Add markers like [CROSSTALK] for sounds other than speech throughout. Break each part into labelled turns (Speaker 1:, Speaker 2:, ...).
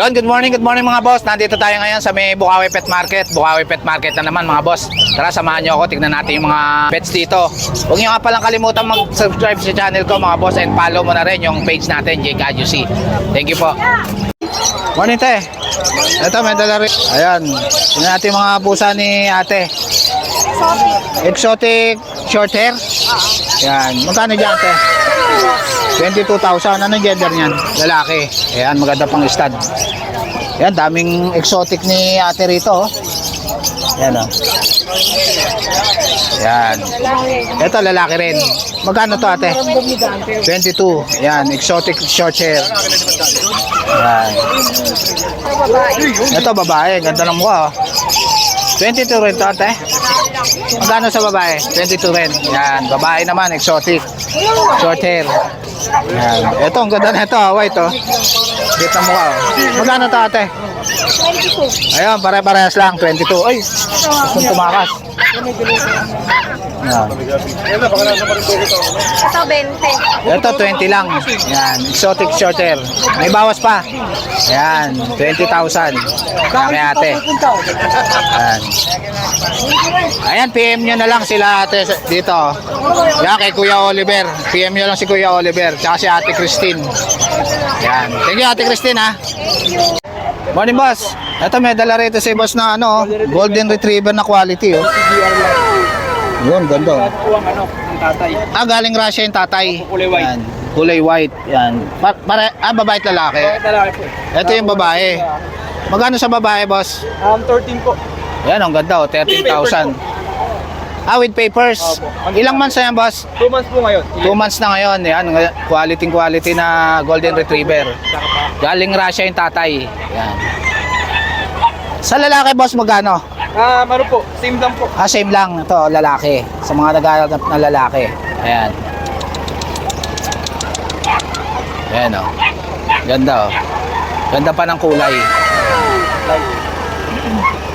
Speaker 1: Yon, good morning, good morning mga boss. Nandito tayo ngayon sa may Bukawi Pet Market. Bukawi Pet Market na naman mga boss. Tara, samahan nyo ako. Tignan natin yung mga pets dito. Huwag nyo nga palang kalimutan mag-subscribe sa channel ko mga boss and follow mo na rin yung page natin, Jake Adjusi. Thank you po. Morning, te. Ito, may dala rin. Ayan. Tignan natin yung mga pusa ni ate. Exotic short hair? Yan. Magkano dyan, te? 22,000. Anong gender niyan? Lalaki. Ayan, maganda pang stud. Ayan, daming exotic ni ate rito. Oh. Ayan, oh. Ayan. Ito, lalaki rin. Magkano to, ate? 22. Ayan, exotic short hair. Ayan. Ito, babae. Ganda ng mukha, oh. 22 rin to, ate? Magkano sa babae? 22 rin. Yan, babae naman, exotic. Short hair. Yan. Ito, ang ganda na ito, ah, white oh. Cute na mukha oh. Magkano to ate? 22. Ayun, pare-parehas lang, 22. Ay, gusto tumakas. Yan.
Speaker 2: Ito, 20.
Speaker 1: Ito, 20 lang. Yan, exotic short hair. May bawas pa. Yan, 20,000. Kami ate. Yan. Ayan, PM nyo na lang sila ate sa- dito. Yan, kay Kuya Oliver. PM nyo lang si Kuya Oliver. Tsaka si ate Christine. Yan. Thank you, ate Christine ha. Morning, boss. Ito, may dala rito si boss na ano, golden retriever na quality. Oh. Yun, ganda. oh.
Speaker 3: po ang ano, ang tatay.
Speaker 1: Ah, galing Russia yung tatay.
Speaker 3: Kulay white.
Speaker 1: Yan. Kulay white. Yan. Pa pare ah, babae at lalaki.
Speaker 3: Bakit lalaki po?
Speaker 1: Ito yung babae. Magkano sa babae, boss?
Speaker 3: Um, 13 po.
Speaker 1: Yan, ang ganda, oh, 13,000. Ah, with papers.
Speaker 3: Opo.
Speaker 1: Ilang months na yan, boss?
Speaker 3: 2 months po ngayon.
Speaker 1: 2 months na ngayon. Yan, quality quality na golden retriever. Galing Russia yung tatay. Yan. Sa lalaki, boss, magkano?
Speaker 3: Ah, ano po, same lang po.
Speaker 1: Ah, same lang. Ito, lalaki. Sa mga naghahanap na lalaki. Ayan. Ayan, oh. Ganda, oh. Ganda pa ng kulay.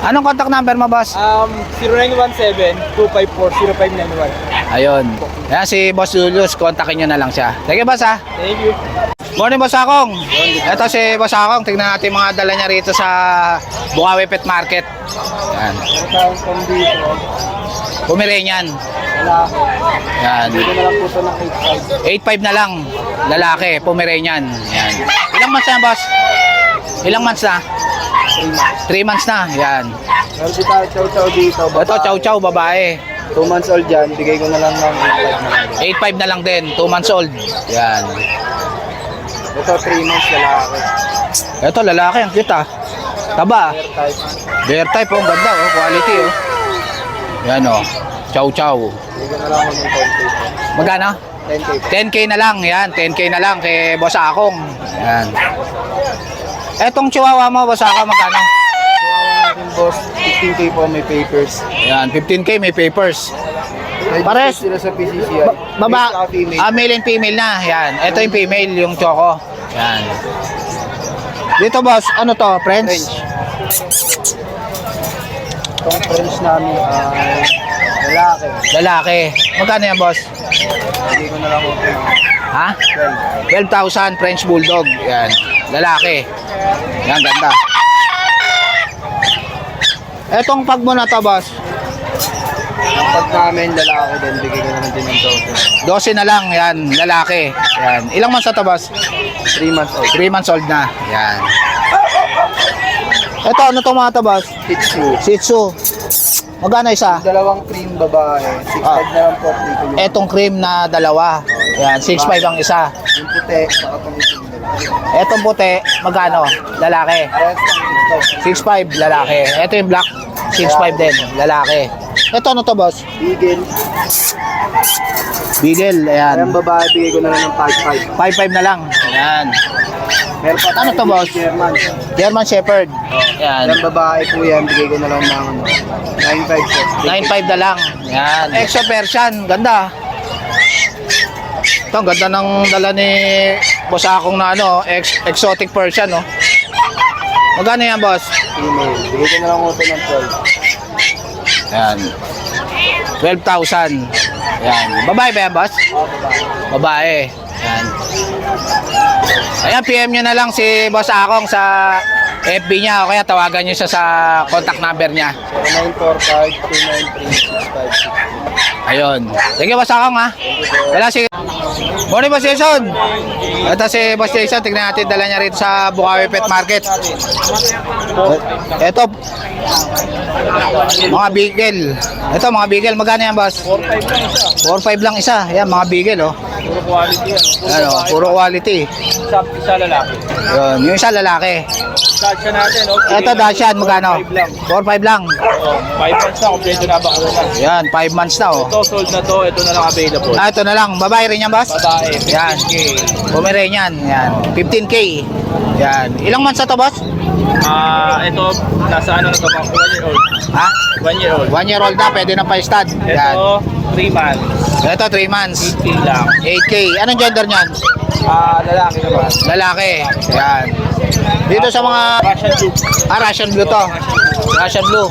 Speaker 1: Anong contact number mo, boss?
Speaker 3: Um, 0917-254-0591.
Speaker 1: Ayun. Ayan, si Boss Julius. Kontakin nyo na lang siya. Sige, boss, ha?
Speaker 3: Thank you.
Speaker 1: Morning, Boss Akong. Ito si Boss Akong. Tignan natin mga dala niya rito sa Bukawi Pet Market.
Speaker 3: Dito?
Speaker 1: Pomeranian.
Speaker 3: Ng 8.5.
Speaker 1: 8.5 na lang. Lalaki, Pomeranian. Yan. Ilang months na yan, boss? Ilang months na?
Speaker 3: 3 months.
Speaker 1: 3 months na. Yan.
Speaker 3: Meron tayo chow-chow dito.
Speaker 1: Ito, chow chow, babae.
Speaker 3: 2 months old dyan. Bigay ko na lang ng 8.5 na lang.
Speaker 1: 8.5 na lang din. 2 months old. Yan.
Speaker 3: Ito 3 months lalaki.
Speaker 1: Ito, lalaki. Ang cute, ah. Taba.
Speaker 3: Hair type.
Speaker 1: Bear type, oh. Ang ganda, oh. Quality, oh. Yan, oh. Chow chow.
Speaker 3: Bigay ko na lang ng 10k.
Speaker 1: Magkano?
Speaker 3: 10k.
Speaker 1: 10k na lang. Yan. 10k na lang kay Boss Akong. Yan. Etong chihuahua mo, Boss Akong, magkano?
Speaker 3: natin boss, 15k po may papers.
Speaker 1: Yan. 15k, may papers. Pares.
Speaker 3: sila sa PCCI.
Speaker 1: Ba- baba, ah, male and female na. Yan. Ito yung female, yung choco. Yan. Dito boss, ano to? French?
Speaker 3: French. Itong French namin ay lalaki.
Speaker 1: Lalaki. Magkano yan boss?
Speaker 3: Hindi ko na lang ng
Speaker 1: Ha? 12,000 French Bulldog. Yan. Lalaki. Yan, ganda. Etong pag mo na to boss,
Speaker 3: 12. Ang pag namin lalaki din, bigay ko naman din ng 12.
Speaker 1: 12 na lang. Yan, lalaki. Yan. Ilang months na to boss?
Speaker 3: 3 months old.
Speaker 1: 3 months old na. Yan. Ito, ano to mga to boss?
Speaker 3: Shih Tzu.
Speaker 1: Shih Tzu. Magkano isa?
Speaker 3: Dalawang cream babae. 6'5
Speaker 1: Ah.
Speaker 3: na lang po
Speaker 1: Etong cream na dalawa. Yan, 6.5 ang isa.
Speaker 3: yung puti. Saka itong dalawa.
Speaker 1: Etong puti, magkano? Lalaki.
Speaker 3: Parehas lang 6'5.
Speaker 1: 6.5 lalaki. Ito yung black, 6.5 din, lalaki. Ito ano to, boss?
Speaker 3: Bigel.
Speaker 1: Beagle, ayan.
Speaker 3: Ayan babae, bigay ko na lang ng 5'5.
Speaker 1: 5.5 na lang. Ayan.
Speaker 3: Meron pa
Speaker 1: Ano
Speaker 3: tayo
Speaker 1: to, boss?
Speaker 3: German.
Speaker 1: German Shepherd. Ayan.
Speaker 3: Ayan babae po yan, bigay ko na lang ng ano, 9'5 po.
Speaker 1: 9.5 na lang. Ayan. Exo Persian, ganda. Ito, ang ganda ng dala ni boss akong na ano, ex exotic Persian, no? Magkano yan, boss?
Speaker 3: Bigay ko na lang ito ng 12.
Speaker 1: Ayan. 12,000. Ayan. Babae ba yan, boss?
Speaker 3: Babae.
Speaker 1: Babae. Ayan. Ayan, PM nyo na lang si Boss Akong sa FB niya o kaya tawagan niyo siya sa contact number niya.
Speaker 4: 0945-293-6560.
Speaker 1: Ayun. Sige, Boss Akong ha. Wala si... Morning, Boss Jason. Ito si Boss Jason. Tignan natin dala niya rito sa Bukawi Pet Market. Ito. Mga bigel. Ito, mga bigel. Magkano yan, Boss? 4-5 lang isa. Yan, mga bigel, oh.
Speaker 4: Puro quality yan.
Speaker 1: Ano, puro quality.
Speaker 4: Isa, isa lalaki.
Speaker 1: Yun, yung isa lalaki.
Speaker 4: Dasha natin, oh.
Speaker 1: Ito, Dashan, magkano?
Speaker 4: 5 lang.
Speaker 1: 4-5 lang.
Speaker 4: Oh, 5 months na, kompleto na ba na.
Speaker 1: Yan, 5 months na, oh.
Speaker 4: Ito, sold na to. Ito na lang available.
Speaker 1: Ah, ito na lang. Babae rin yan, Boss?
Speaker 4: Babae,
Speaker 1: Yan.
Speaker 4: 15K.
Speaker 1: Pomeranian. Yan. 15K. Yan. Ilang months na to, boss?
Speaker 4: Ah, ito, nasa ano na to, 1 year old.
Speaker 1: Ha?
Speaker 4: 1 year old.
Speaker 1: One year old na. Pwede na pa-stud. Yan.
Speaker 4: Ito, 3 months.
Speaker 1: Ito, 3 months.
Speaker 4: 8K lang.
Speaker 1: 8K. Anong gender niyan?
Speaker 4: Ah, lalaki naman.
Speaker 1: Lalaki. Yan. Dito sa mga...
Speaker 4: Russian Blue.
Speaker 1: Ah, Russian blue to. Russian blue.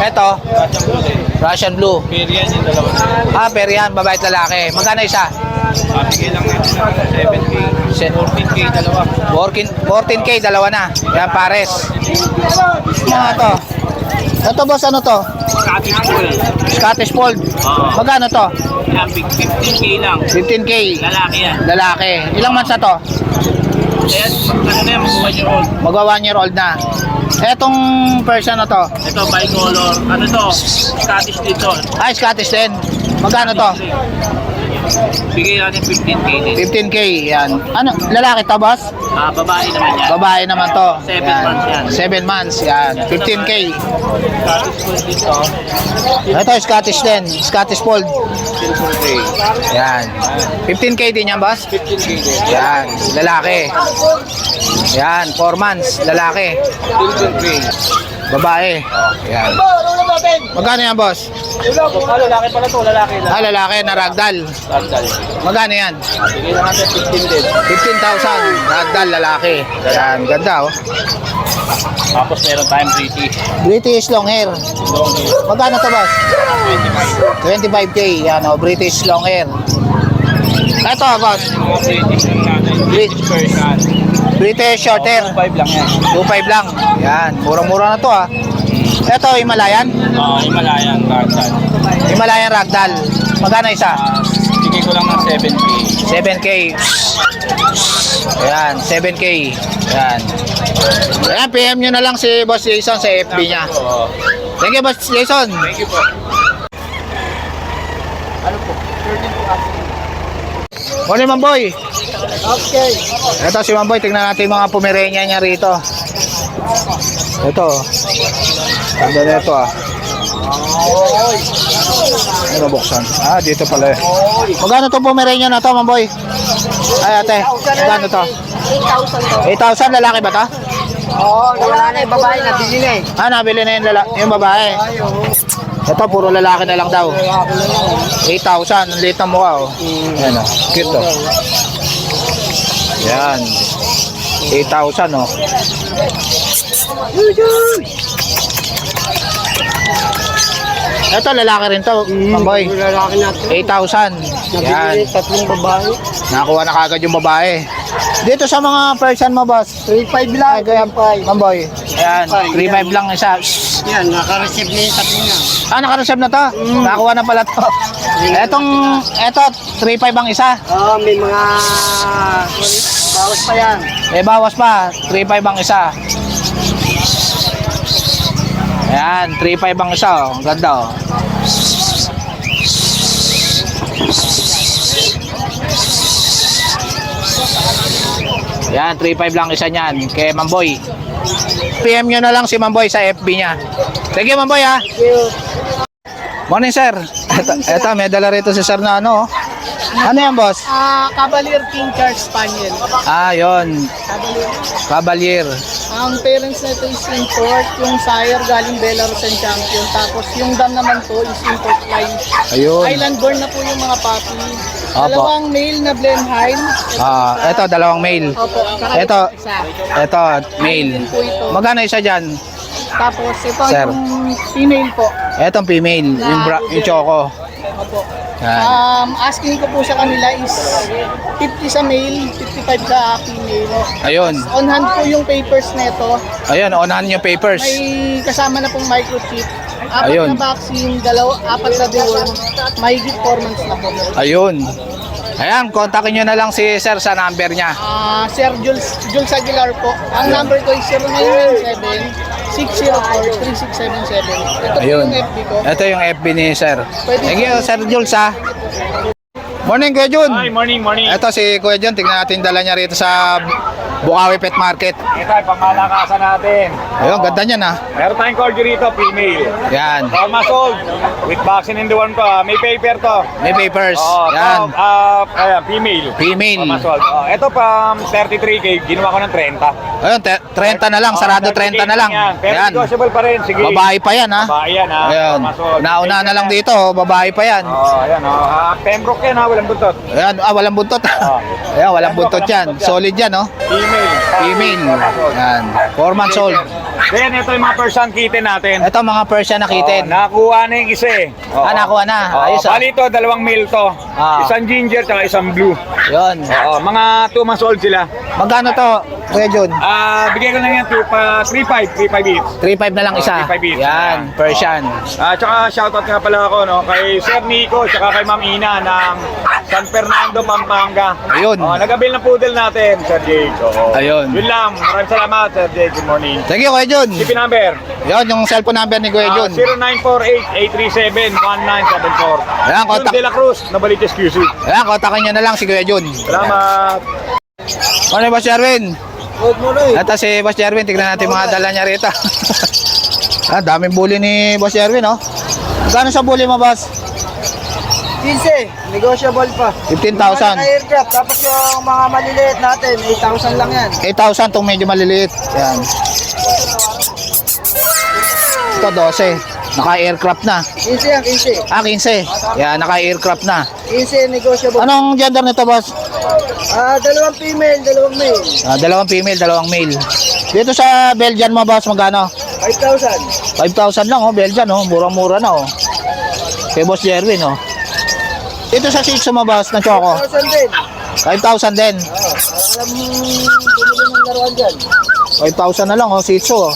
Speaker 1: Ito,
Speaker 4: Russian Blue din.
Speaker 1: Russian blue.
Speaker 4: Period yung dalawa.
Speaker 1: Ah, pero yan. Babae at lalaki. Magkano isa?
Speaker 4: Ah, bigay lang natin ng 7K.
Speaker 1: Se-
Speaker 4: 14K dalawa.
Speaker 1: 14, 14K, dalawa na. Yan, pares. Mga to. Ito, boss, ano to?
Speaker 4: Scottish Bull.
Speaker 1: Scottish Fold.
Speaker 4: Oo.
Speaker 1: Magkano to?
Speaker 4: Yan, big 15K lang.
Speaker 1: 15K.
Speaker 4: Lalaki yan.
Speaker 1: Lalaki. Ilang months na to?
Speaker 4: Ayan, ano na yan, mag 1 year old.
Speaker 1: Magwa one year old na. Etong person na to.
Speaker 4: Ito, bicolor. Ano to? Scottish dito.
Speaker 1: Ay, Scottish din. Magkano to?
Speaker 4: Bigay natin 15K din.
Speaker 1: 15K. Yan. Ano? Lalaki to, boss?
Speaker 4: Ah, babae naman yan.
Speaker 1: Babae naman to.
Speaker 4: Seven months yan.
Speaker 1: 7 months. Yan. 15K.
Speaker 4: Scottish Bull dito.
Speaker 1: Ito, Scottish din. Scottish Fold.
Speaker 4: Silver gray.
Speaker 1: Yan. 15K din yan, boss?
Speaker 4: 15K din.
Speaker 1: Yan. Lalaki. Yan. 4 months. Lalaki.
Speaker 4: Silver gray.
Speaker 1: Babae. Yan. Magkano yan, boss?
Speaker 4: Ah, lalaki pala to, lalaki lang.
Speaker 1: Ah, lalaki na ragdoll.
Speaker 4: Ragdoll.
Speaker 1: Magkano yan?
Speaker 4: Bigay na natin 15 din.
Speaker 1: 15,000. Ragdoll lalaki. Yan, ganda oh.
Speaker 4: Tapos meron tayong British.
Speaker 1: British long hair.
Speaker 4: Long hair.
Speaker 1: Magkano to boss?
Speaker 4: 25.
Speaker 1: 25k. Yan oh, British long hair. Ito boss,
Speaker 4: Mga British lang natin. British Persian.
Speaker 1: British short hair.
Speaker 4: 5 lang yan.
Speaker 1: 2.5 lang. Yan, murang-mura na to ah. Ito, Himalayan.
Speaker 4: Ah, Himalayan Ragdoll.
Speaker 1: Himalayan ragdoll. Magkano isa?
Speaker 4: Ah, bigay ko lang ng 7K.
Speaker 1: 7k. Ayan, 7k. Ayan. Ayan, PM nyo na lang si Boss Jason sa FB niya.
Speaker 4: Oo.
Speaker 1: Thank you, Boss Jason.
Speaker 4: Thank you po. Ano po? 13 po kasi.
Speaker 1: Morning, Mamboy.
Speaker 4: Okay.
Speaker 1: Ito si Mamboy, tingnan natin mga pumerenya niya rito. Ito. Ganda na ito ah. Ano buksan? Ah, dito pala eh. Magkano to pumerenya na to, Mamboy? Ay, ate. Magkano to? 8,000 lalaki ba to?
Speaker 5: Oo, wala na yung babae na bili na eh.
Speaker 1: Ah, nabili na yung, lala- yung babae. Ito, puro lalaki na lang daw. 8,000. Ang liit ng mukha, oh. Ayan, oh. Cute, oh. Yan. 8,000, oh. Ito, lalaki rin to, mamboy.
Speaker 5: Lalaki natin.
Speaker 1: 8,000. Yan.
Speaker 5: Nabili tatlong babae.
Speaker 1: Nakakuha na kagad yung babae. Dito sa mga person mo, boss.
Speaker 5: 3.5 lang.
Speaker 1: Ay, kaya, mamboy. Ayan, 3,500 lang isa.
Speaker 5: Yan, naka-receive na yung tatlo niya.
Speaker 1: Ah, naka-reserve na to. Nakakuha na pala to. Etong, eto, 3.5 ang isa.
Speaker 5: Oo, may mga... Bawas pa yan.
Speaker 1: Eh, bawas pa. 3.5 ang isa. Ayan, 3.5 ang isa. Oh. Ang ganda, oh. Yan, 3.5 lang isa niyan. Kay Mamboy. PM nyo na lang si Mamboy sa FB niya. Thank you, Mamboy, ha. Morning, sir. Eto, eto may dala rito si sir na ano. oh. Ano yan, boss?
Speaker 5: Ah, Cavalier King Charles Spaniel.
Speaker 1: Ah, yon.
Speaker 5: Cavalier.
Speaker 1: Cavalier.
Speaker 5: Ang parents nito is import, yung sire galing Belarus and Champion. Tapos yung dam naman po is import line.
Speaker 1: Ayun.
Speaker 5: Island born na po yung mga puppy.
Speaker 1: Opo.
Speaker 5: Dalawang male na Blenheim. Ito
Speaker 1: Ah,
Speaker 5: isa.
Speaker 1: eto dalawang male.
Speaker 5: Opo,
Speaker 1: Ito.
Speaker 5: isa.
Speaker 1: Eto male. Magkano isa diyan?
Speaker 5: Tapos ito
Speaker 1: Sir.
Speaker 5: yung female po.
Speaker 1: Etong female, yung bra- yung choco.
Speaker 5: Opo.
Speaker 1: Yan.
Speaker 5: Um, asking ko po sa kanila is 50 sa male, 55 sa female.
Speaker 1: Ayun.
Speaker 5: On hand po yung papers nito.
Speaker 1: Ayun, onahan yung papers.
Speaker 5: May kasama na pong microchip. Apat
Speaker 1: Ayun.
Speaker 5: na vaccine, dalawa, apat na deworm, mahigit 4 months na po.
Speaker 1: Ayun. Ayan, kontakin nyo na lang si sir sa number niya.
Speaker 5: Ah, Sir Jules, Jules Aguilar po. Ang number ko is 0917 604 3677. Ito
Speaker 1: Ayun.
Speaker 5: yung FB ko.
Speaker 1: Ito yung FB ni sir.
Speaker 5: Pwede
Speaker 1: Thank you, Sir Jules ha. Morning, Kuya Jun.
Speaker 6: Hi, morning, morning.
Speaker 1: Ito si Kuya Jun, tignan natin dala niya rito sa Bukawi Pet Market.
Speaker 6: Ito ay pamalakasan natin.
Speaker 1: Ayun, ganda niyan ha.
Speaker 6: Meron tayong corgi rito, female.
Speaker 1: Yan.
Speaker 6: Forma sold. With vaccine in the one ko. ah. May paper to.
Speaker 1: May papers.
Speaker 6: Oh,
Speaker 1: Yan.
Speaker 6: To, ah, ayan, female.
Speaker 1: Female.
Speaker 6: Forma sold. Oh, ito pa, um, 33K. Ginawa ko ng 30.
Speaker 1: Ayun, te- 30 na lang,
Speaker 6: Oh,
Speaker 1: sarado
Speaker 6: 30K
Speaker 1: 30 na lang.
Speaker 6: Yan. Pero
Speaker 1: Yan.
Speaker 6: negotiable pa rin. Sige.
Speaker 1: Babae pa yan ha.
Speaker 6: Babae yan, ha.
Speaker 1: Ayun. Nauna na lang dito, oh, babae pa yan.
Speaker 6: Oh, ayan, oh. Ah, Pembroke yan, ha. Walang buntot.
Speaker 1: Ayan, ah, walang buntot.
Speaker 6: Oh. [LAUGHS]
Speaker 1: Ayan, walang buntot yan. Solid yan, oh.
Speaker 6: Female.
Speaker 1: Female.
Speaker 6: Sold.
Speaker 1: Yan. 4 months old.
Speaker 6: Then, ito yung mga Persian kitten natin.
Speaker 1: Ito mga Persian na
Speaker 6: Oh,
Speaker 1: kitten.
Speaker 6: nakakuha na yung isa eh. Oo.
Speaker 1: Ah, nakuha na.
Speaker 6: Oo,
Speaker 1: Ayos, ah.
Speaker 6: Bali ito, dalawang male to.
Speaker 1: Ah.
Speaker 6: Isang ginger tsaka isang blue.
Speaker 1: Yun.
Speaker 6: Oo, mga 2 months old sila.
Speaker 1: Magkano to, Kuya Jun?
Speaker 6: Ah, bigyan ko lang yan to pa 3.5, 3.5 each.
Speaker 1: 3.5 na lang
Speaker 6: Oh,
Speaker 1: isa.
Speaker 6: 3.5 each.
Speaker 1: Yan, Persian.
Speaker 6: Ah, tsaka shoutout nga pala ako no kay Sir Nico tsaka kay Ma'am Ina ng San Fernando, Pampanga.
Speaker 1: Ayun.
Speaker 6: Oh, nagabil ng poodle natin, Sir Jake. Oo.
Speaker 1: Ayun.
Speaker 6: Yun lang. Maraming salamat, Sir Jake. Good morning.
Speaker 1: Thank you, Kuya Jun.
Speaker 6: CP number.
Speaker 1: Yun, yung cellphone number ni Kuya
Speaker 6: Ah,
Speaker 1: Jun.
Speaker 6: 0948-837-1974.
Speaker 1: Ayan,
Speaker 6: Jun
Speaker 1: contact.
Speaker 6: De La Cruz, Nabalites QC.
Speaker 1: Ayan, kontakin nyo na lang si Kuya Jun.
Speaker 6: Salamat.
Speaker 1: Ano?
Speaker 2: Good morning.
Speaker 1: Ito si Boss Jerwin, tignan natin mga dala niya rito. [LAUGHS] ah, daming bully ni Boss Jerwin, oh. Magkano sa bully mo, Boss?
Speaker 2: 15, negotiable pa.
Speaker 1: 15,000.
Speaker 2: aircraft, tapos yung mga maliliit natin, 8,000 lang yan.
Speaker 1: 8,000 tong medyo maliliit. Yan. Ito 12. Naka-aircraft na.
Speaker 2: 15 yan, 15.
Speaker 1: Ah, 15. Yan, naka-aircraft na.
Speaker 2: 15, negotiable.
Speaker 1: Anong gender nito, boss?
Speaker 2: Ah, dalawang female, dalawang male.
Speaker 1: Ah, dalawang female, dalawang male. Dito sa Belgian mo, boss, magkano?
Speaker 2: 5,000.
Speaker 1: 5,000 lang, oh, Belgian, oh. Mura-mura na, oh. Kay Boss Jerwin, oh. Dito sa Shih Tzu mo, boss, na Choco.
Speaker 2: 5,000 din.
Speaker 1: 5,000 din.
Speaker 2: Oh, alam mo, bumili ng laruan dyan.
Speaker 1: 5,000 na lang, oh, Shih Tzu, oh.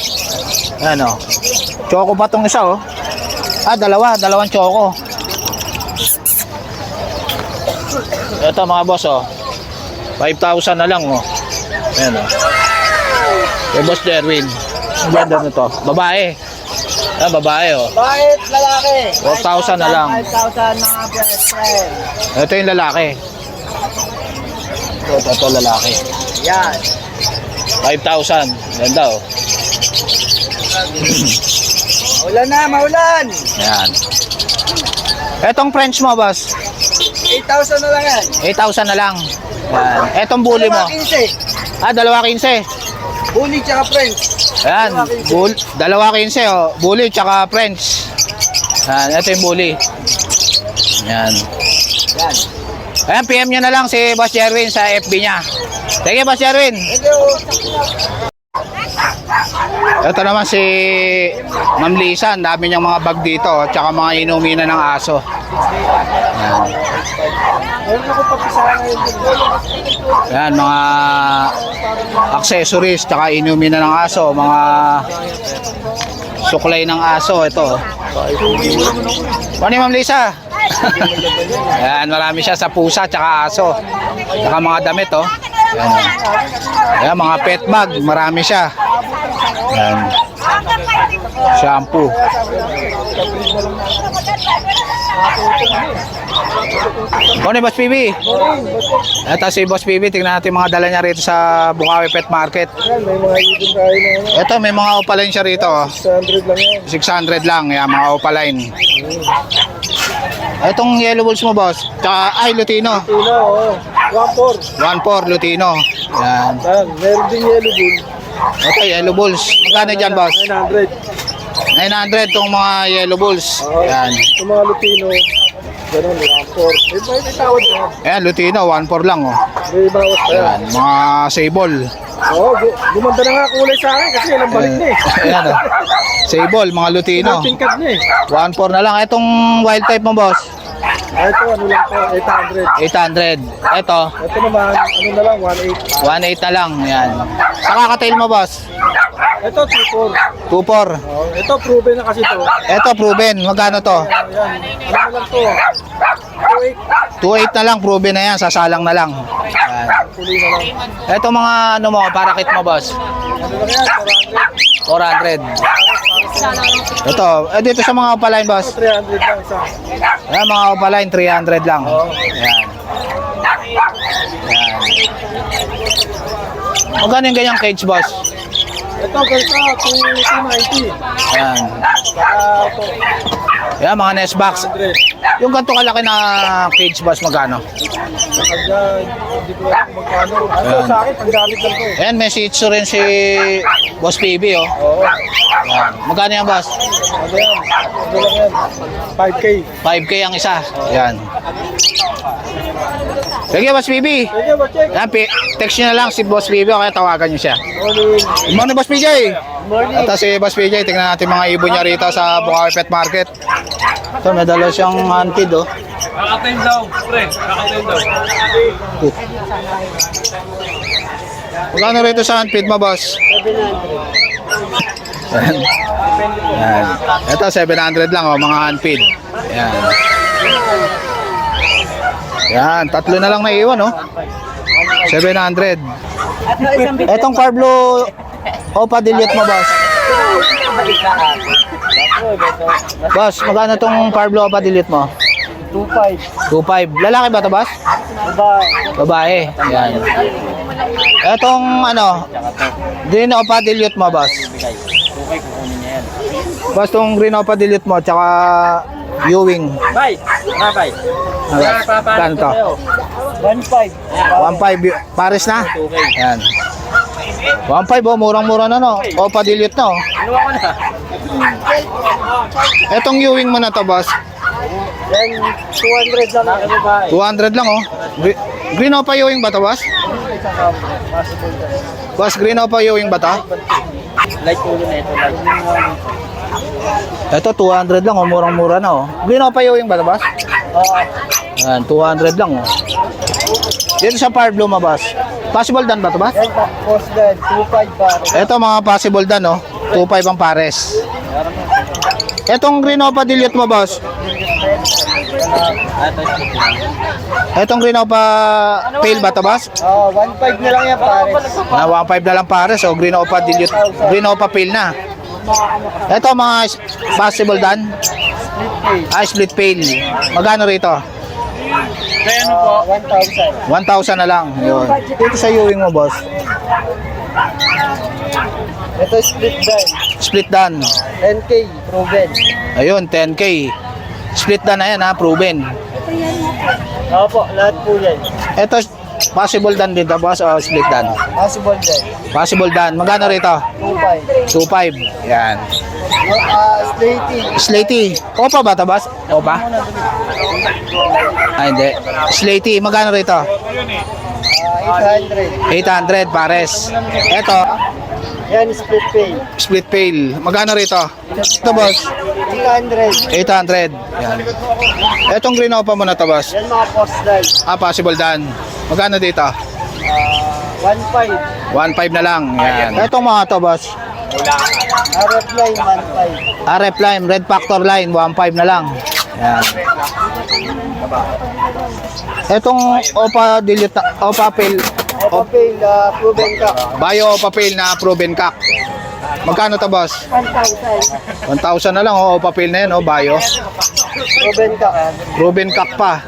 Speaker 1: Ayan, oh. Choco pa tong isa, oh. Ah, dalawa, dalawang Choco. Ito, mga boss, oh. 5,000 na lang, oh. Ayan, oh. Kay Boss Jerwin. Ang ganda nito. Babae. Ah, babae, oh.
Speaker 2: Bakit lalaki?
Speaker 1: 4,000 na lang.
Speaker 2: 5,000 mga best friend.
Speaker 1: Ito yung lalaki. Ito, ito lalaki.
Speaker 2: Yan.
Speaker 1: 5,000. Ganda, oh. [CLEARS THROAT]
Speaker 2: Maulan na, maulan.
Speaker 1: Ayan. Etong French mo, boss.
Speaker 2: 8,000 na lang yan.
Speaker 1: 8,000 na lang. Ayan. Etong bully mo.
Speaker 2: Dalawa 15.
Speaker 1: Ah, dalawa 15.
Speaker 2: Bully tsaka French.
Speaker 1: Ayan. Bull, dalawa 15, oh. Bully tsaka French. Ayan. Ito yung bully. Ayan.
Speaker 2: Yan.
Speaker 1: Ayan, PM nyo na lang si Boss Jerwin sa FB niya. Thank you, Boss Jerwin.
Speaker 2: Thank you.
Speaker 1: Ito naman si Ma'am Lisa, ang dami niyang mga bag dito, oh, tsaka mga inuminan ng aso. Yan. Yan, mga accessories, tsaka inuminan ng aso, mga suklay ng aso, ito. Ano Ma'am Lisa? [LAUGHS] Yan, marami siya sa pusa, tsaka aso. Tsaka mga damit, oh. Yan. Yan, mga pet bag, marami siya. Yan. Shampoo. Ano Boss PB? Ito si Boss PB, tingnan natin mga dala niya rito sa Bukawi Pet Market.
Speaker 2: Yan, may mga ibon tayo na.
Speaker 1: Ito, may mga opaline siya rito. oh.
Speaker 2: 600 lang yan.
Speaker 1: 600 lang, yan, mga opaline. Itong yellow balls mo, boss. Tsaka, ay, Lutino.
Speaker 2: Tuna, oo. 1-4.
Speaker 1: 1-4, Lutino. Yan.
Speaker 2: Yan, meron din yellow bull.
Speaker 1: Ito, yellow balls. Magkano dyan, boss?
Speaker 2: 900.
Speaker 1: 900 tong mga yellow balls.
Speaker 2: Oo.
Speaker 1: Yan.
Speaker 2: Yung mga Lutino, ganun, 1-4. May, may, may tawad na.
Speaker 1: Ayan, Lutino, 1-4 lang, oh.
Speaker 2: May bawas pa yan.
Speaker 1: Mga sable.
Speaker 2: Oo, gu- gumanda na nga kulay sa akin kasi ilang balik na eh.
Speaker 1: Ayan, oh. Sable, mga Lutino.
Speaker 2: Ilang tingkad na eh.
Speaker 1: 1-4 na lang. Itong wild type mo, boss.
Speaker 7: Ito, ano lang to, 800.
Speaker 1: 800. Ito,
Speaker 7: Ito naman, ano na lang, 1.8.
Speaker 1: 1.8 na lang. Yan. Sa kakatail mo, boss?
Speaker 7: Ito, 2.4.
Speaker 1: 2.4.
Speaker 7: Oh, ito, proven na kasi to.
Speaker 1: Ito, proven. Magkano to?
Speaker 7: Ayan, ano na lang to,
Speaker 1: 2.8
Speaker 7: 2.8.
Speaker 1: na lang, proven na yan. Sasalang na lang. Yan.
Speaker 7: Tuloy na lang.
Speaker 1: Ito mga ano mo, parakit mo, boss?
Speaker 7: Ano lang yan,
Speaker 1: 400. Ito, eh, dito sa mga opaline, boss?
Speaker 7: 400. 300 lang isa.
Speaker 1: Ayan, mga opaline, 300 lang. Ayan. Ayan. Magkano yung ganyang cage, boss?
Speaker 7: Ito, ganito, 290.
Speaker 1: Ayan.
Speaker 7: Saka ito,
Speaker 1: Ayan, mga nest box.
Speaker 7: 100.
Speaker 1: Yung ganito kalaki na cage, boss, magkano?
Speaker 7: Saka dyan, hindi ko alam kung magkano. Ano
Speaker 1: Ayan.
Speaker 7: sa akin, panggamit lang to.
Speaker 1: Ayan, may shih tzu rin si Boss PB, oh.
Speaker 7: Oo.
Speaker 1: Ayan. Magkano yan, boss?
Speaker 7: Ano yan? Ano lang yan? 5K.
Speaker 1: 5K ang isa. Ayan. Sige, Boss PB.
Speaker 7: Sige, ma-check.
Speaker 1: Ayan, pi- text nyo na lang si Boss PB o kaya tawagan nyo siya.
Speaker 7: Morning.
Speaker 1: Good morning, Boss PJ.
Speaker 7: Morning.
Speaker 1: Ito si Boss PJ, tingnan natin mga ibon niya rito sa Bukawi Pet Market. Ito, may dala siyang hunted, oh.
Speaker 8: Kakatayin daw, pre. Kakatayin daw.
Speaker 1: Magkano rito sa handfeed mo, boss? 700. Yan. Ito, 700 lang, oh, mga handfeed. Yan. Yan, tatlo na lang naiwan, oh. 700. Etong Parblo Opa Dilute mo, boss. Boss, magkano tong Parblo Opa Dilute mo?
Speaker 7: 2.5.
Speaker 1: 2.5. Lalaki ba to, boss?
Speaker 7: Bye.
Speaker 1: Babae. Yan. Etong ano, green opa dilute mo, boss. Boss, tong green opa dilute mo, tsaka Ewing.
Speaker 7: Bye. Bye.
Speaker 1: Okay. Kano to?
Speaker 7: 1.5.
Speaker 1: 1.5. y- Pares na? Yan. 1.5 oh, murang-mura na no. Opa dilute na oh. Etong Ewing mo na to, boss.
Speaker 7: Then, 200 lang. Ano ba?
Speaker 1: 200 lang oh. Gre- Green opa Ewing ba to, boss? Boss, green opa Ewing ba to?
Speaker 7: Light ulo na ito. Light.
Speaker 1: Ito 200 lang oh, murang-mura na oh. Green opa Ewing ba to, boss?
Speaker 7: Oo.
Speaker 1: Yan, 200 lang oh. Dito sa Fire Blue boss. Possible dan ba to ba?
Speaker 7: Yan, post dan. 2.5 pa.
Speaker 1: Ito mga possible dan oh. 2.5 ang pares. Etong Green Opa Dilute mo boss. Etong Green Opa Pale ba to boss?
Speaker 7: Oo, 1.5 na lang yan pare.
Speaker 1: Na 1.5 na lang pares oh. Green Opa Dilute. Green Opa Pale na. Ito mga possible dan. Ah, split pale. Magkano rito?
Speaker 7: Ano po? 1,000.
Speaker 1: 1,000 na lang. Yun. Dito sa Ewing mo boss.
Speaker 7: Ito split dan.
Speaker 1: Split dan.
Speaker 7: 10K. Proven.
Speaker 1: Ayun, 10k. Split dan na yan ha, proven.
Speaker 7: Opo, lahat po yan.
Speaker 1: Ito, possible dan din to, boss, o split dan?
Speaker 7: Possible dan.
Speaker 1: Possible dan. Magkano rito?
Speaker 7: 2.5.
Speaker 1: 2.5. Yan.
Speaker 7: Ah, slaty.
Speaker 1: Slaty. Opa ba to, boss? Opa? Ay, hindi. Slaty. Magkano rito?
Speaker 7: Ah, 800.
Speaker 1: 800 pares. Ito,
Speaker 7: Yan, split pay.
Speaker 1: split pail. Magkano rito? Ito, boss.
Speaker 7: 800.
Speaker 1: 800. Yan. Etong green opa mo na to, boss.
Speaker 7: Yan mga post dan.
Speaker 1: Ah, possible dan. Magkano dito?
Speaker 7: Ah, 1.5.
Speaker 1: 1.5 na lang. Yan. Etong mga to, boss.
Speaker 7: RF line, 1.5.
Speaker 1: RF line, red factor line, 1.5 na lang. Yan. Etong Opa Dilute, Opa Pale,
Speaker 7: Opa pay, uh, proven ka.
Speaker 1: Bio Opa Pale na proven cock. Magkano to boss?
Speaker 7: 1,000.
Speaker 1: 1,000 na lang oh, Opa Pale na yan oh, Bio.
Speaker 7: Proven ka.
Speaker 1: Proven cock pa.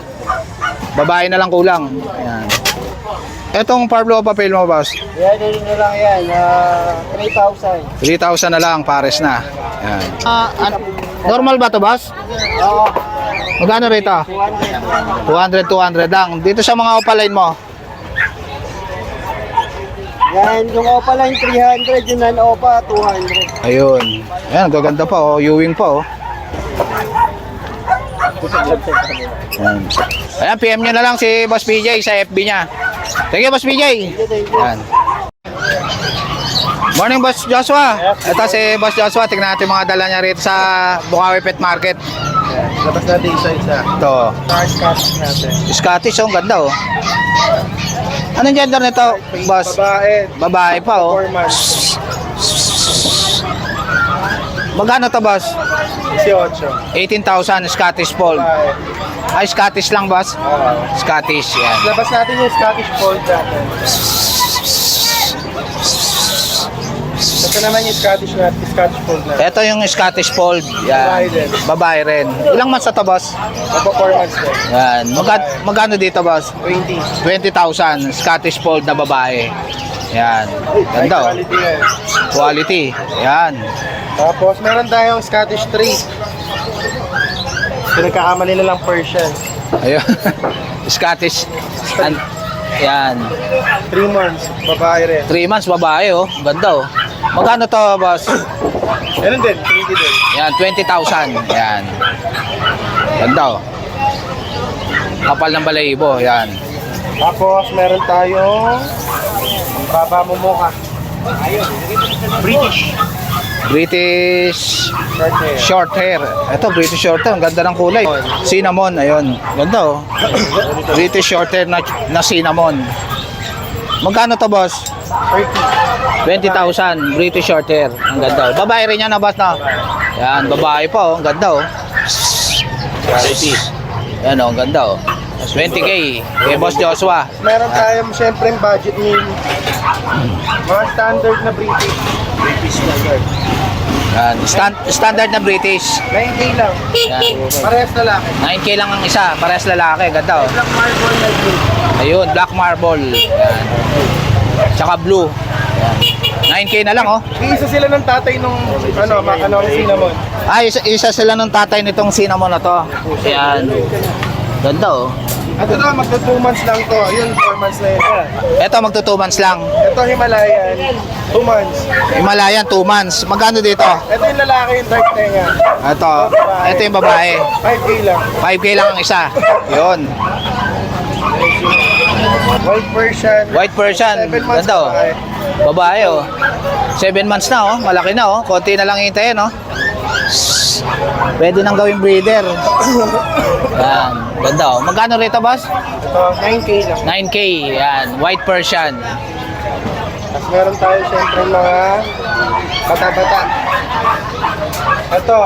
Speaker 1: Babae na lang kulang. Yan. Etong Pablo Opa Pale mo boss?
Speaker 7: Yan, yun na lang yan. Ah, 3,000.
Speaker 1: 3,000 na lang, pares na. Yan. Ah, an- normal ba to boss?
Speaker 7: Oo,
Speaker 1: Magkano rito?
Speaker 7: 200.
Speaker 1: 200, 200 lang. Dito sa mga opaline mo,
Speaker 7: Yan, yung Opa line 300, yung non-Opa 200.
Speaker 1: Ayun. Ayan, gaganda pa oh. Ewing pa oh. Ayan. Ayan, PM nyo na lang si Boss PJ sa FB niya. Thank you, Boss
Speaker 7: you.
Speaker 1: Ayan. Morning, Boss Joshua. Ito si Boss Joshua. Tignan natin mga dala niya rito sa Bukawi Pet Market.
Speaker 2: Labas natin isa-isa.
Speaker 1: Ito.
Speaker 2: Cuts natin.
Speaker 1: Scottish, oh, ang ganda, oh. Anong gender nito, boss?
Speaker 2: Babae.
Speaker 1: Babae pa, oh.
Speaker 2: 4 months.
Speaker 1: Magkano to, boss?
Speaker 2: 18.
Speaker 1: 18,000 Scottish Fold.
Speaker 2: Babae.
Speaker 1: Ay, Scottish lang, boss?
Speaker 2: Oo.
Speaker 1: Scottish, yan.
Speaker 2: Labas natin yung Scottish Fold natin. Ito naman yung Scottish natin, Scottish Fold natin.
Speaker 1: Ito yung Scottish Fold.
Speaker 2: Babae
Speaker 1: Yan.
Speaker 2: din.
Speaker 1: Babae rin. Ilang months na to, boss?
Speaker 2: Ito 4 months din.
Speaker 1: Yan. Magka- magkano dito, boss?
Speaker 2: 20.
Speaker 1: 20,000 Scottish Fold na babae. Yan.
Speaker 2: High
Speaker 1: Ganda, oh.
Speaker 2: quality yan.
Speaker 1: Quality. Yan.
Speaker 2: Tapos meron tayong Scottish Tree. Pinagkakamali na lang Persian.
Speaker 1: Ayun. [LAUGHS] Scottish. An- yan.
Speaker 2: 3 months, babae rin.
Speaker 1: 3 months babae oh. Ganda oh. Magkano to, boss?
Speaker 2: Meron din, 20 din.
Speaker 1: Yan, 20,000. Yan. Ganda oh. Kapal ng balahibo. Yan.
Speaker 2: Tapos meron tayong baba mo mukha. British.
Speaker 1: British
Speaker 2: Short hair.
Speaker 1: Ito, British short hair. Ang ganda ng kulay. Cinnamon. Ayun. Ganda oh. [COUGHS] British short hair na, na cinnamon. Magkano to, boss?
Speaker 2: 30.
Speaker 1: 20,000 British short hair. Ang ganda. oh. Babae rin yan na boss na. Yan, babae pa oh. Ang ganda oh. Yan oh, ang ganda oh. 20k kay Boss Joshua.
Speaker 2: Meron tayong syempre yung budget meal. Mga standard na British. British standard.
Speaker 1: Yan, stand, standard na British.
Speaker 2: 9K lang.
Speaker 1: Yan.
Speaker 2: Parehas na lang.
Speaker 1: 9k lang ang isa, parehas lalaki, ganda oh.
Speaker 2: Black marble na blue.
Speaker 1: Ayun, black marble. Yan. Tsaka blue. Yan. 9k na lang oh.
Speaker 2: Iisa sila ng tatay nung ano, ma- ano, cinnamon.
Speaker 1: Ah, isa, isa sila nung tatay nitong cinnamon na to. Yan. Ganda oh.
Speaker 2: Ito, magta 2 months lang to. Yun, 4 months na yun.
Speaker 1: Ito magto 2 months lang.
Speaker 2: Ito, Himalayan. 2 months.
Speaker 1: Himalayan 2 months. Magkano dito?
Speaker 2: Ito yung lalaki, yung dark tenga.
Speaker 1: Ito. Ito yung babae.
Speaker 2: 5K lang.
Speaker 1: 5k lang ang isa. Yun.
Speaker 2: White Persian.
Speaker 1: White Persian.
Speaker 2: 7 months
Speaker 1: Ganda oh.
Speaker 2: babae.
Speaker 1: Babae oh. 7 months na oh. Malaki na oh. Konti na lang hintayin oh. Pwede nang gawing breeder. [COUGHS] Yan. Ganda oh. Magkano rito boss?
Speaker 2: Ito, 9K lang.
Speaker 1: 9k. Yan. White Persian.
Speaker 2: Tapos meron tayo syempre mga bata-bata. Ito,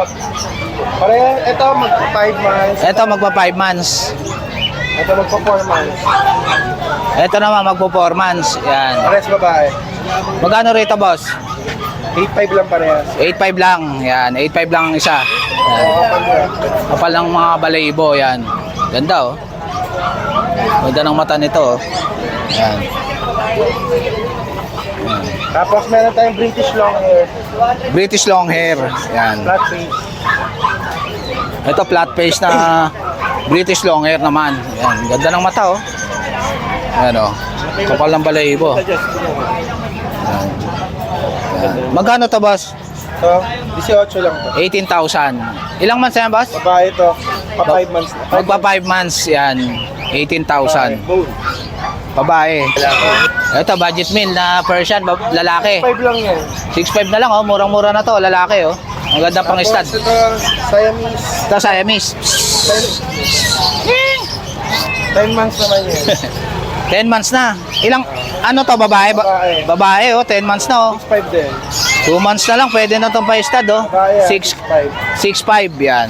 Speaker 2: pareha, ito mag 5 months.
Speaker 1: Ito magpa 5 months.
Speaker 2: Ito magpa 4 months.
Speaker 1: Ito naman magpo 4 months. Yan.
Speaker 2: Parehas babae.
Speaker 1: Magkano rito boss?
Speaker 2: 8.5 lang parehas.
Speaker 1: 8.5 lang. Yan. 8.5 lang ang isa. Yan. Kapal ng mga balayibo, yan. Ganda oh. Ganda ng mata nito oh. Yan.
Speaker 2: Tapos meron tayong British long hair.
Speaker 1: British long hair. Yan.
Speaker 2: Flat face.
Speaker 1: Ito flat face na British long hair naman. Yan. Ganda ng mata oh. Yan oh. Kapal ng balayibo. Yan. Magkano to boss?
Speaker 2: Ito, 18 lang to.
Speaker 1: 18,000. Ilang months na yan boss?
Speaker 2: Babae ito, pa 5 months na.
Speaker 1: Magpa 5 months yan. 18,000.
Speaker 2: Bone.
Speaker 1: Babae. Ito budget meal na Persian, bab- lalaki.
Speaker 2: 5 lang yan.
Speaker 1: 6'5 na lang oh, murang-mura na to, lalaki oh. Ang ganda pang stud.
Speaker 2: Tapos ito, Siamese.
Speaker 1: Ito Siamese.
Speaker 2: 10 months naman yan. [LAUGHS]
Speaker 1: 10 months na. Ilang, ano to, babae? Ba-
Speaker 2: Babae.
Speaker 1: babae oh, 10 months na oh.
Speaker 2: 5 din.
Speaker 1: 2 months na lang, pwede na itong pa-stud oh.
Speaker 2: Babae yan,
Speaker 1: 6,
Speaker 2: 5.
Speaker 1: 6'5 yan.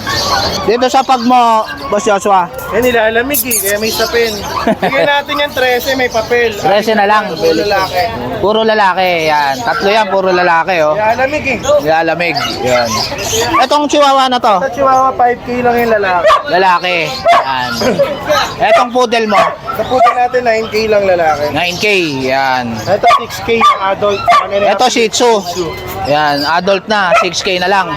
Speaker 1: Dito sa pag mo, Boss Joshua,
Speaker 2: Yan nilalamig eh, kaya may sapin. Bigyan natin yan 13, may papel.
Speaker 1: 13 na lang.
Speaker 2: Puro lalaki.
Speaker 1: puro lalaki, yan. Tatlo yan, puro lalaki oh.
Speaker 2: Nilalamig eh.
Speaker 1: Nilalamig, yan. Itong chihuahua na to,
Speaker 2: Sa Chihuahua, 5K lang yung lalaki.
Speaker 1: lalaki. Yan. Itong poodle mo,
Speaker 2: Sa puto natin, 9K lang lalaki.
Speaker 1: 9K, yan.
Speaker 2: Ito, 6K yung adult. Ano na
Speaker 1: Ito Shih Tzu. Yan, adult na, 6K na lang.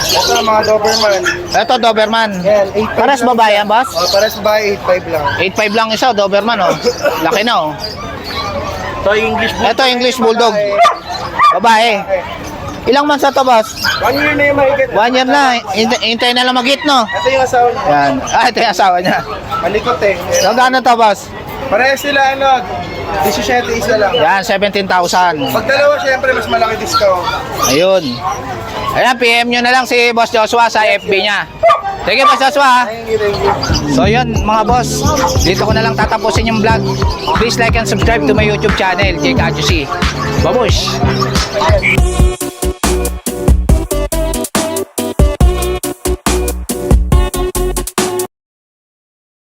Speaker 2: Ito, mga Doberman.
Speaker 1: Ito Doberman.
Speaker 2: Yan, 8.5
Speaker 1: Pares
Speaker 2: lang.
Speaker 1: Babae yan, boss?
Speaker 2: Oh, pares babae, 8.5 lang.
Speaker 1: 8.5 lang isa, Doberman oh. Laki na oh.
Speaker 2: Ito, English Bulldog.
Speaker 1: Ito English Bulldog. Babae. Ilang months na to, boss?
Speaker 2: One year na yung mahigit.
Speaker 1: One year na. Hint- Hintay na lang mag-hit, no?
Speaker 2: Ito yung asawa niya.
Speaker 1: Yan. [LAUGHS] Ah, ito yung asawa niya.
Speaker 2: Malikot eh.
Speaker 1: So, gaano to, boss?
Speaker 2: Pareha sila ano, 17 isa lang.
Speaker 1: Yan, 17,000.
Speaker 2: Pag dalawa, syempre, mas malaki discount.
Speaker 1: Ayun. Ayan, PM nyo na lang si Boss Joshua sa FB niya. Sige, Boss Joshua.
Speaker 2: Thank you, thank you.
Speaker 1: So yun mga boss, dito ko na lang tatapusin yung vlog. Please like and subscribe to my YouTube channel, Jake Adjusi. Babush!